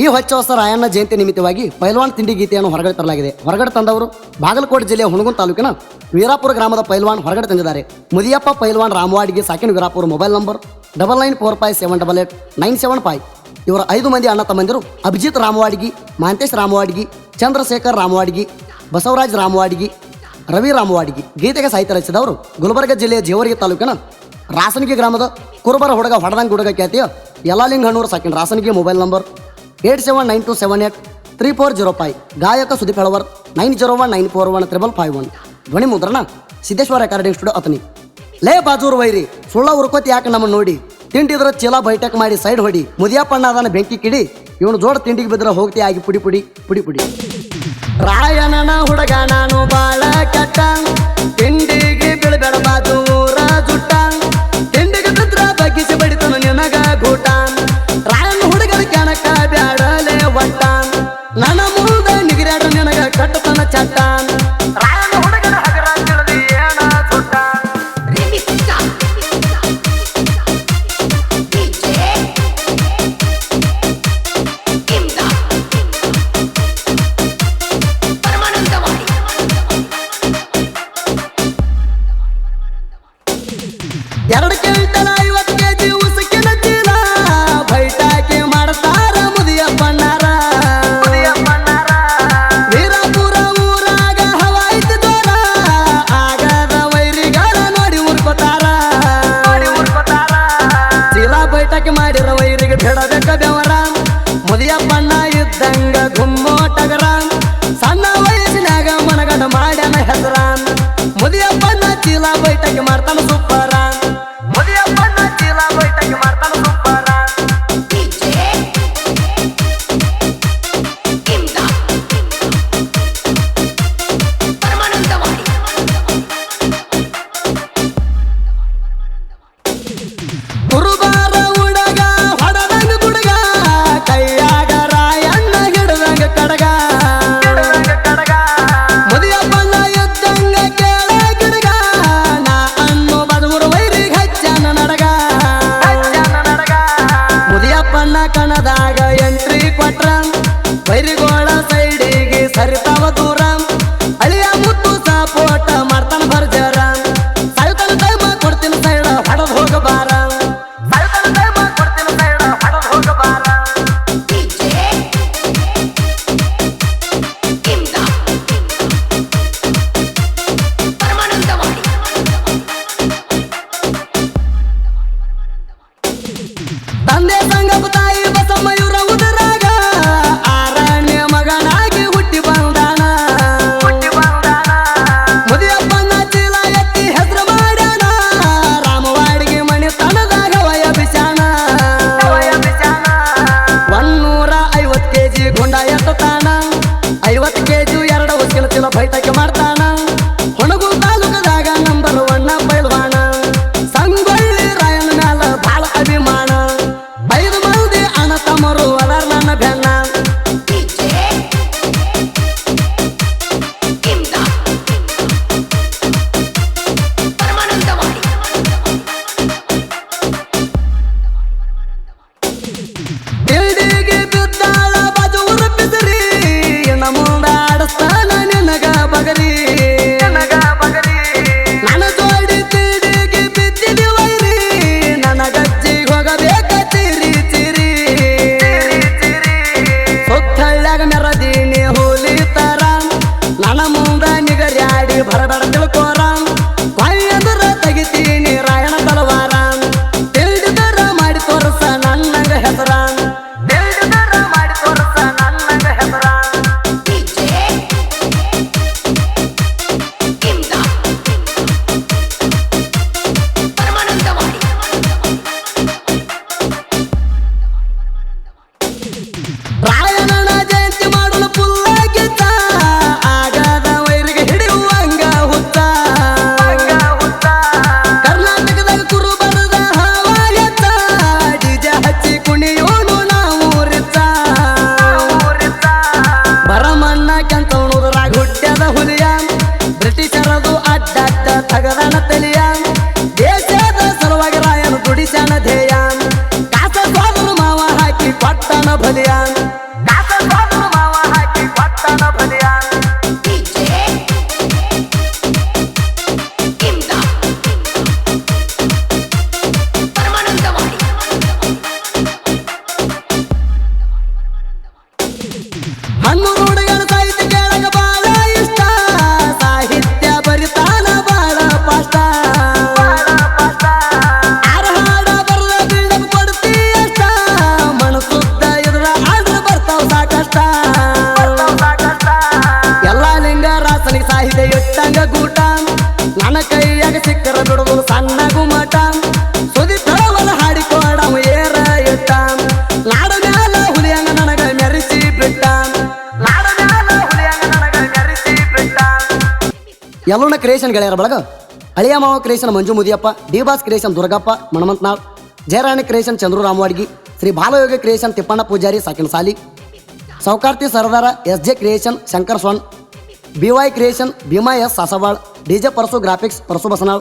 ಈ ಹೊಚ್ಚವಸ ರಾಯಣ್ಣ ಜಯಂತಿ ನಿಮಿತ್ತವಾಗಿ ಪೈಲ್ವಾನ್ ತಿಂಡಿ ಗೀತೆಯನ್ನು ಹೊರಗಡೆ ತರಲಾಗಿದೆ. ಹೊರಗಡೆ ತಂದವರು ಬಾಗಲಕೋಟೆ ಜಿಲ್ಲೆಯ ಹುಣಗುನ್ ತಾಲೂಕಿನ ವೀರಾಪುರ ಗ್ರಾಮದ ಪೈಲ್ವಾನ್ ಹೊರಗಡೆ ತಂದಿದ್ದಾರೆ. ಮುದಿಯಪ್ಪ ಪೈಲ್ವಾನ್ ರಾಮವಾಡಿಗೆ ಸಾಕಿನ Virapura mobile number double nine four five seven double eight nine seven five. ಇವರ ಐದು ಮಂದಿ ಅಣ್ಣ ತಮ್ಮಂದಿರು ಅಭಿಜಿತ್ ರಾಮವಾಡಿಗಿ ಮಹಂತೇಶ್ ರಾಮವಾಡಿಗಿ ಚಂದ್ರಶೇಖರ್ ರಾಮವಾಡಿಗಿ ಬಸವರಾಜ್ ರಾಮವಾಡಿಗಿ ರವಿ ರಾಮವಾಡಿಗಿ ಗೀತೆಗೆ ಸಾಹಿತ್ಯ ರಚಿಸಿದವರು ಗುಲ್ಬರ್ಗ ಜಿಲ್ಲೆಯ ಜೇವರಿಗೆ ತಾಲೂಕಿನ ರಾಸನಗಿ ಗ್ರಾಮದ ಕುರುಬರ ಹುಡುಗ ಹೊಡದಂಗ್ ಹುಡುಗ ಖ್ಯಾತಿಯ ಯಲಾಲಿಂಗ್ ಹಣ್ಣೂರು ಸಾಕಿನ ರಾಸನಿಗೆ mobile number eight seven nine two seven eight three four zero five ಗಾಯಕ Sudeep Helavar nine zero one nine four one triple five one ಧ್ವನಿ ಮುದ್ರಣ ಸಿದ್ದೇಶ್ವರ ರೆಕಾರ್ಡಿಂಗ್ ಸ್ಟುಡಿಯೋ ಅತನಿ ಲೇ ಬಾಜೂರು ವೈರಿ, ಸುಳ್ಳ ಉರ್ಕೋತಿ ಯಾಕೆ ನಮ್ಮ ನೋಡಿ? ತಿಂಡಿದ್ರ ಚೀಲ ಬೈಟಕ್ ಮಾಡಿ ಸೈಡ್ ಹೊಡಿ ಮುದಿಯಪ್ಪಣ್ಣ ಅದನ್ನ ಬೆಂಕಿ ಕಿಡಿ, ಇವನು ಜೋಡ ತಿಂಡಿಗೆ ಬಿದ್ರ ಹೋಗ್ತಿ ಆಗಿ ಪುಡಿ ಪುಡಿ ಪುಡಿ ಪುಡಿ. ರಾಯಣನ ಹುಡುಗ ನಾನು ಬಾಳ ಕೆಟ್ಟ, ತಿಂಡಿಗೆ ಬಿಳಬೇಡ ಬಾಜು. ವೈರಿಗೆ ಬಿಡಬೇಕ ಬೆವರ ಮುದಿಯ ಇದ್ದಂಗ ಕಣದಾಗ ಎಂಟ್ರಿ ಕೊಟ್ರ ಬೈರಿಗೋಳ canto. ಯಲ್ಲೂನ ಕ್ರಿಯೇಷನ್ ಗೆಳೆಯರ ಬಳಗ ಅಳಿಯ ಮಾವ creation Manju Mudiyappa D boss creation Durgappa Manamantnal Jayarani creation Chandru Ramawadgi Shri Balayoga creation Tippanna Pujari ಸಾಕಿನ ಸಾಲಿ ಸೌಕಾರ್ತಿ ಸರದಾರ ಎಸ್ ಜೆ ಕ್ರಿಯೇಷನ್ ಶಂಕರ್ ಸೊಣ್ B Y creation Bhima S Sasawal D J Parasu graphics Parasu Basanal